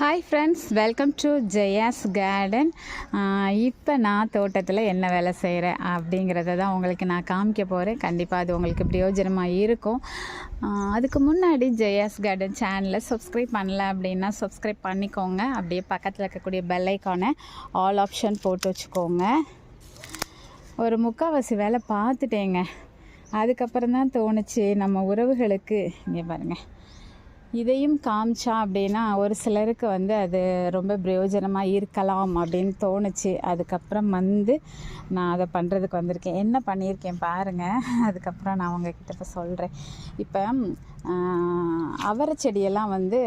Hi friends welcome to Jaya's garden இப்போ நான் தோட்டத்தில் என்ன வேலை செய்கிறேன் அப்படிங்கிறத தான் உங்களுக்கு நான் காமிக்க போகிறேன் கண்டிப்பாக அது உங்களுக்கு பிரயோஜனமாக இருக்கும். அதுக்கு முன்னாடி ஜெயாஸ் கார்டன் சேனலை சப்ஸ்கிரைப் பண்ணல அப்படின்னா சப்ஸ்கிரைப் பண்ணிக்கோங்க. அப்படியே பக்கத்தில் இருக்கக்கூடிய பெல்லைக்கான ஆல் ஆப்ஷன் போட்டு வச்சுக்கோங்க. ஒரு முக்கால்வாசி வேலை பார்த்துட்டேங்க. அதுக்கப்புறம் தான் தோணுச்சு நம்ம உறவுகளுக்கு. இங்கே பாருங்கள் இதையும் காமிச்சா அப்படின்னா ஒரு சிலருக்கு வந்து அது ரொம்ப பிரயோஜனமாக இருக்கலாம் அப்படின்னு தோணுச்சு. அதுக்கப்புறம் வந்து நான் அதை பண்ணுறதுக்கு வந்திருக்கேன். என்ன பண்ணியிருக்கேன் பாருங்கள் அதுக்கப்புறம் நான் உங்ககிட்ட இப்போ சொல்கிறேன் இப்போ அவரை செடியெல்லாம் வந்து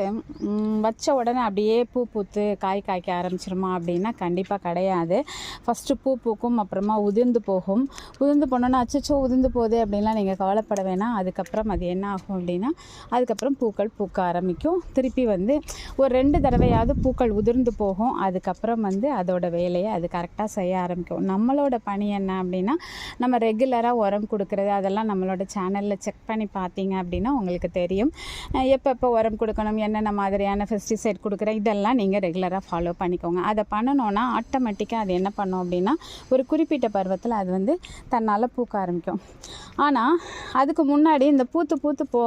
வச்ச உடனே அப்படியே பூ பூத்து காய் காய்க்க ஆரம்பிச்சிருமா அப்படின்னா கண்டிப்பாக கிடையாது. ஃபஸ்ட்டு பூ பூக்கும் அப்புறமா உதிர்ந்து போகும். உதிர்ந்து போனோன்னா அச்சோ உதிர்ந்து போகுது அப்படின்லாம் நீங்கள் கவலைப்பட வேணாம். அதுக்கப்புறம் அது என்ன ஆகும் அப்படின்னா அதுக்கப்புறம் பூக்கள் பூக்க ஆரம்பிக்கும். திருப்பி வந்து ஒரு ரெண்டு தடவையாவது பூக்கள் உதிர்ந்து போகும். அதுக்கப்புறம் வந்து அதோட வேலையை அது கரெக்டாக செய்ய ஆரம்பிக்கும். நம்மளோட பணி என்ன அப்படின்னா நம்ம ரெகுலராக உரம் கொடுக்குறது அதெல்லாம் நம்மளோட சேனலில் செக் பண்ணி பார்த்தீங்க அப்படின்னா உங்களுக்கு தெரியும். எப்பப்போ உரம் கொடுக்கணும் என்னென்ன மாதிரியான பெஸ்டிசைட் கொடுக்குறேன் இதெல்லாம் நீங்கள் ரெகுலராக ஃபாலோ பண்ணிக்கோங்க. அதை பண்ணணுன்னா ஆட்டோமேட்டிக்காக அது என்ன பண்ணும் அப்படின்னா ஒரு குறிப்பிட்ட பருவத்தில் அது வந்து தன்னால் பூக்க ஆரம்பிக்கும். ஆனால் அதுக்கு முன்னாடி இந்த பூத்து பூத்து போ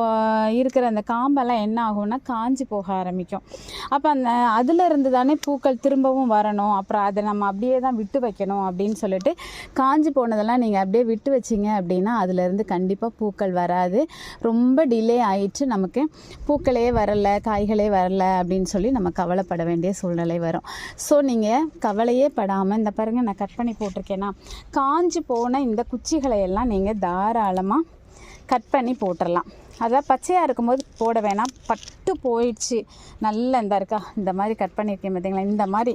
இருக்கிற அந்த காம்பெல்லாம் என்ன ஆகும்னா காஞ்சி போக ஆரம்பிக்கும். அப்போ அந்த அதில் இருந்து தானே பூக்கள் திரும்பவும் வரணும். அப்புறம் அதை நம்ம அப்படியே தான் விட்டு வைக்கணும் அப்படின்னு சொல்லிட்டு காஞ்சி போனதெல்லாம் நீங்கள் அப்படியே விட்டு வச்சிங்க அப்படின்னா அதுலேருந்து கண்டிப்பாக பூக்கள் வராது. ரொம்ப டிலே ஆயிடுச்சு நமக்கு பூக்களே வரல காய்களே வரல அப்படின்னு சொல்லி நம்ம கவலைப்பட வேண்டிய சூழ்நிலை வரும். ஸோ நீங்கள் கவலையே படாமல் இந்த பாருங்க நான் கட் பண்ணி போட்டிருக்கேன்னா காஞ்சி போன இந்த குச்சிகளை எல்லாம் நீங்கள் தாராளமாக கட் பண்ணி போட்டுடலாம் அதான் பச்சையாக இருக்கும்போது போட வேணாம். பட்டு போயிடுச்சு. நல்ல இந்த இருக்கா இந்த மாதிரி கட் பண்ணியிருக்கேன் பார்த்தீங்களா இந்த மாதிரி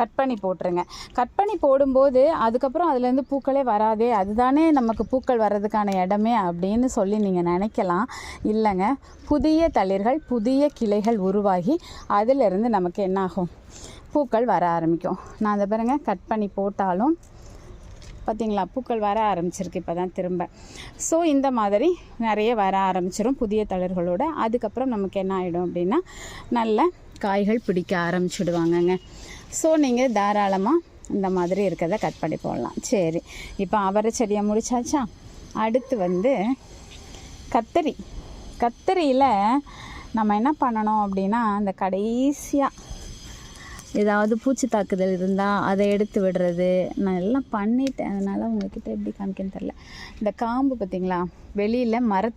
கட் பண்ணி போட்டுருங்க. கட் பண்ணி போடும்போது அதுக்கப்புறம் அதுலேருந்து பூக்களே வராதே அதுதானே நமக்கு பூக்கள் வர்றதுக்கான இடமே அப்படின்னு சொல்லி நீங்கள் நினைக்கலாம். இல்லைங்க புதிய தளிர்கள் புதிய கிளைகள் உருவாகி அதிலிருந்து நமக்கு என்னாகும்? பூக்கள் வர ஆரம்பிக்கும். நான் அதை பாருங்க கட் பண்ணி போட்டாலும் பார்த்தீங்களா பூக்கள் வர ஆரம்பிச்சிருக்கு இப்போ தான் திரும்ப. ஸோ இந்த மாதிரி நிறைய வர ஆரம்பிச்சிரும் புதிய தளிர்களோட. அதுக்கப்புறம் நமக்கு என்ன ஆகிடும் அப்படின்னா நல்ல காய்கள் பிடிக்க ஆரம்பிச்சிடுவாங்கங்க. ஸோ நீங்கள் தாராளமாக இந்த மாதிரி இருக்கிறத கட் பண்ணி போடலாம். சரி. இப்போ அவரை செடியை முடிச்சாச்சா? அடுத்து வந்து கத்தரி. கத்தரியில் நம்ம என்ன பண்ணணும் அப்படின்னா அந்த கடைசியாக ஏதாவது பூச்சி தாக்குதல் இருந்தால் அதை எடுத்து விடுறது. நான் எல்லாம் பண்ணிட்டேன். அதனால் உங்ககிட்ட எப்படி காமிக்கன்னு தெரில இந்த காம்பு பார்த்தீங்களா? வெளியில் மர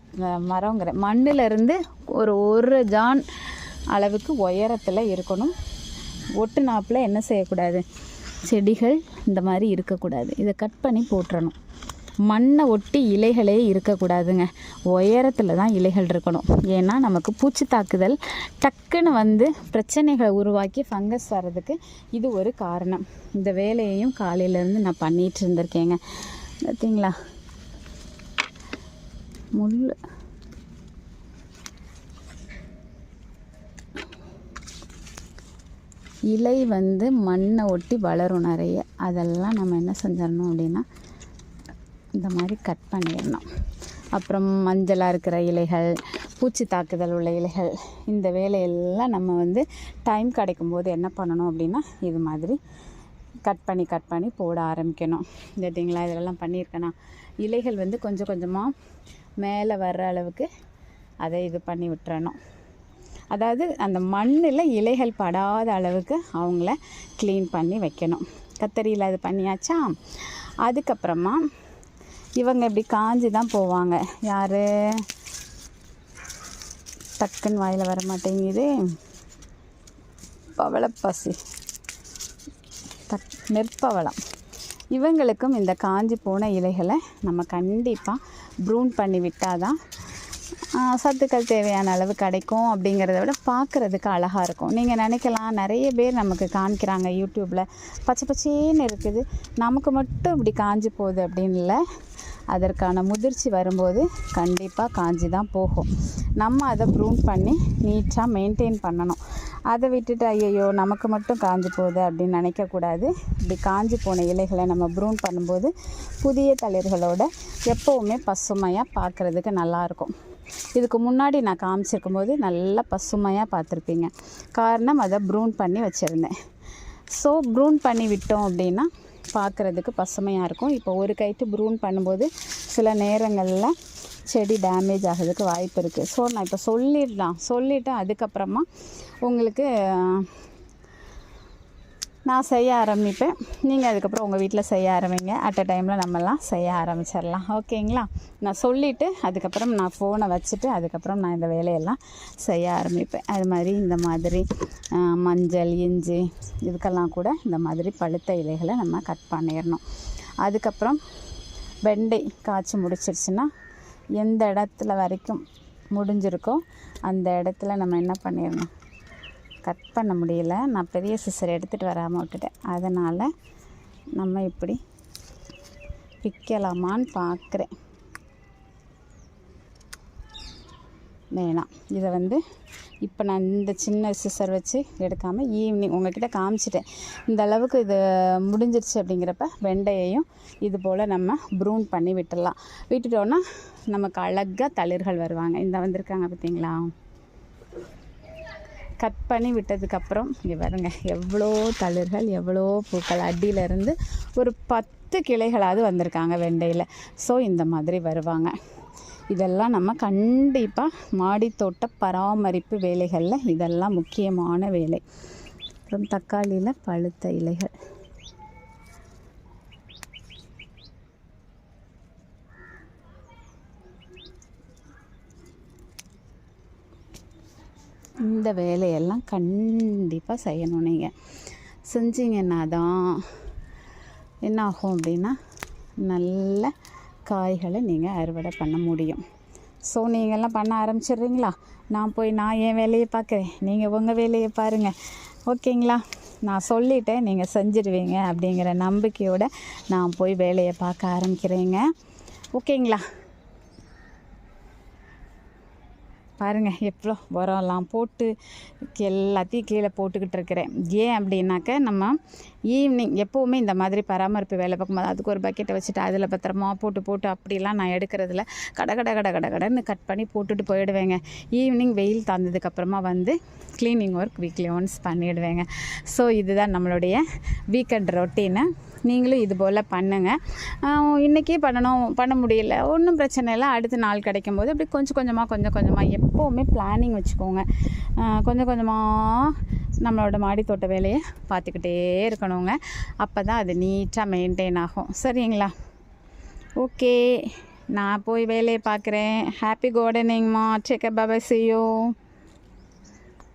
மரங்கிற மண்ணுலேருந்து ஒரு ஒரு ஜான் அளவுக்கு உயரத்தில் இருக்கணும். ஒட்டு நாப்பில் என்ன செய்யக்கூடாது? செடிகள் இந்த மாதிரி இருக்கக்கூடாது. இதை கட் பண்ணி போட்டுறணும். மண்ணை ஒட்டி இலைகளே இருக்கக்கூடாதுங்க. உயரத்தில் தான் இலைகள் இருக்கணும். ஏன்னா நமக்கு பூச்சி தாக்குதல் டக்குன்னு வந்து பிரச்சனைகளை உருவாக்கி ஃபங்கஸ் வர்றதுக்கு இது ஒரு காரணம். இந்த வேலையையும் காலையிலேருந்து நான் பண்ணிகிட்டு இருந்திருக்கேங்க. பார்த்தீங்களா முள் இலை வந்து மண்ணை ஒட்டி வளரும் நிறைய. அதெல்லாம் நம்ம என்ன செஞ்சிடணும் அப்படின்னா இந்த மாதிரி கட் பண்ணிடணும். அப்புறம் மஞ்சளாக இருக்கிற இலைகள் பூச்சி தாக்குதல் உள்ள இலைகள் இந்த வேலையெல்லாம் நம்ம வந்து டைம் கிடைக்கும்போது என்ன பண்ணணும் அப்படின்னா இது மாதிரி கட் பண்ணி கட் பண்ணி போட ஆரம்பிக்கணும். கேட்டிங்களா? இதெல்லாம் பண்ணியிருக்கேனா இலைகள் வந்து கொஞ்சம் கொஞ்சமாக மேலே வர்ற அளவுக்கு அதை இது பண்ணி விட்டுறணும். அதாவது அந்த மண்ணில் இலைகள் படாத அளவுக்கு அவங்கள க்ளீன் பண்ணி வைக்கணும். கத்தரியில் அது பண்ணியாச்சா? அதுக்கப்புறமா இவங்க இப்படி காஞ்சி தான் போவாங்க. யார்? டக்குன்னு வாயில் வர மாட்டேங்குது. பவளப்பாசி தக் நெற்பவளம். இவங்களுக்கும் இந்த காஞ்சி போன இலைகளை நம்ம கண்டிப்பாக ப்ரூன் பண்ணி விட்டால் தான் சத்துக்கள் தேவையான அளவு கிடைக்கும் அப்படிங்கிறத விட பார்க்குறதுக்கு அழகாக இருக்கும். நீங்கள் நினைக்கலாம் நிறைய பேர் நமக்கு காமிக்கிறாங்க யூடியூப்பில் பச்சை பச்சேன்னு இருக்குது. நமக்கு மட்டும் இப்படி காஞ்சி போகுது அப்படின்னு இல்லை. அதற்கான முதிர்ச்சி வரும்போது கண்டிப்பாக காஞ்சி தான் போகும். நம்ம அதை ப்ரூன் பண்ணி நீட்டாக மெயின்டைன் பண்ணணும். அதை விட்டுட்டு ஐயையோ நமக்கு மட்டும் காஞ்சி போகுது அப்படின்னு நினைக்கக்கூடாது இப்படி காஞ்சி போன இலைகளை நம்ம ப்ரூன் பண்ணும்போது புதிய தளிர்களோட எப்போவுமே பசுமையாக பார்க்குறதுக்கு நல்லாயிருக்கும் இதுக்கு முன்னாடி நான் காமிச்சிருக்கும் போது நல்லா பசுமையாக பார்த்துருப்பீங்க. காரணம் அதை ப்ரூன் பண்ணி வச்சுருந்தேன். ஸோ ப்ரூன் பண்ணி விட்டோம் அப்படின்னா பார்க்குறதுக்கு பசுமையாக இருக்கும். இப்போ ஒரு கைட்டு ப்ரூன் பண்ணும்போது சில நேரங்களில் செடி டேமேஜ் ஆகிறதுக்கு வாய்ப்பு இருக்குது ஸோ நான் இப்போ சொல்லிடலாம். சொல்லிவிட்டு அதுக்கப்புறமா உங்களுக்கு நான் செய்ய ஆரம்பிப்பேன். நீங்கள் அதுக்கப்புறம் உங்கள் வீட்டில் செய்ய ஆரம்பிங்க. அட் அ டைமில் நம்மலாம் செய்ய ஆரம்பிச்சிடலாம். ஓகேங்களா? நான் சொல்லிவிட்டு அதுக்கப்புறம் நான் ஃபோனை வச்சுட்டு அதுக்கப்புறம் நான் இந்த வேலையெல்லாம் செய்ய ஆரம்பிப்பேன். அது மாதிரி இந்த மாதிரி மஞ்சள் இஞ்சி இதுக்கெல்லாம் கூட இந்த மாதிரி பழுத்த இலைகளை நம்ம கட் பண்ணிடணும். அதுக்கப்புறம் வெண்டை காய்ச்சி முடிச்சிருச்சுன்னா எந்த இடத்துல வரைக்கும் முடிஞ்சிருக்கோ அந்த இடத்துல நம்ம என்ன பண்ணிடணும்? கட் பண்ண முடியல. நான் பெரிய சிசர் எடுத்துகிட்டு வராமல் விட்டுட்டேன். அதனால் நம்ம இப்படி பிக்கலாமான்னு பார்க்குறேன். வேணாம். இதை வந்து இப்போ நான் இந்த சின்ன சிசர் வச்சு எடுக்காமல் ஈவினிங் உங்ககிட்ட காமிச்சிட்டேன். இந்த அளவுக்கு இது முடிஞ்சிருச்சு அப்படிங்கிறப்ப வெண்டையையும் இது போல் நம்ம ப்ரூன் பண்ணி விட்டுடலாம். விட்டுட்டோன்னா நமக்கு அழகாக தளிர்கள் வருவாங்க. இந்த வந்திருக்காங்க பார்த்தீங்களா கட் பண்ணி விட்டதுக்கப்புறம் இங்கே பாருங்க எவ்வளோ தளிர்கள் எவ்வளோ பூக்கள். அடியிலேருந்து ஒரு பத்து கிளைகளாவது வந்திருக்காங்க வெண்டையில். ஸோ இந்த மாதிரி வருவாங்க. இதெல்லாம் நம்ம கண்டிப்பாக மாடித்தோட்ட பராமரிப்பு வேலைகளில் இதெல்லாம் முக்கியமான வேலை. அப்புறம் தக்காளியில் பழுத்த இலைகள். இந்த வேலையெல்லாம் கண்டிப்பாக செய்யணும் நீங்கள் செஞ்சீங்கன்னா தான் என்ன ஆகும் அப்படின்னா நல்ல காய்களை நீங்கள் அறுவடை பண்ண முடியும். ஸோ நீங்கள்லாம் பண்ண ஆரம்பிச்சிடுறீங்களா? நான் போய் நான் என் வேலையை பார்க்குறேன். நீங்கள் உங்கள் வேலையை பாருங்கள் ஓகேங்களா? நான் சொல்லிட்டேன் நீங்கள் செஞ்சிடுவீங்க அப்படிங்கிற நம்பிக்கையோடு நான் போய் வேலையை பார்க்க ஆரம்பிக்கிறேங்க. ஓகேங்களா? பாருங்கள் எவ்வளோ உரம்லாம் போட்டு எல்லாத்தையும் கீழே போட்டுக்கிட்டு இருக்கிறேன். ஏன் அப்படின்னாக்க நம்ம ஈவினிங் எப்போவுமே இந்த மாதிரி பராமரிப்பு வேலை பார்க்கும்போது அதுக்கு ஒரு பக்கெட்டை வச்சுட்டு அதில் பத்திரமா போட்டு போட்டு அப்படிலாம் நான் எடுக்கிறதுல கட கட கட கட கடன்னு கட் பண்ணி போட்டுட்டு போயிடுவேங்க. ஈவினிங் வெயில் தாழ்ந்ததுக்கப்புறமா வந்து க்ளீனிங் ஒர்க் வீக்லி ஒன்ஸ் பண்ணிவிடுவேங்க ஸோ இதுதான் நம்மளுடைய வீக்கெண்ட் ரொட்டீனை நீங்களும் இது போல் பண்ணுங்கள் இன்றைக்கே பண்ணணும் பண்ண முடியல. ஒன்றும் பிரச்சனை இல்லை. அடுத்த நாள் கிடைக்கும் போது அப்படி கொஞ்சம் கொஞ்சமாக கொஞ்சம் கொஞ்சமாக எப்போவுமே பிளானிங் வச்சுக்கோங்க. கொஞ்சம் கொஞ்சமாக நம்மளோட மாடி தோட்ட வேலையை பார்த்துக்கிட்டே இருக்கணுங்க. அப்போ தான் அது நீட்டாக மெயின்டைன் ஆகும். சரிங்களா? ஓகே நான் போய் வேலையை பார்க்குறேன். ஹாப்பி கார்டனிங்மா செக்க பாபா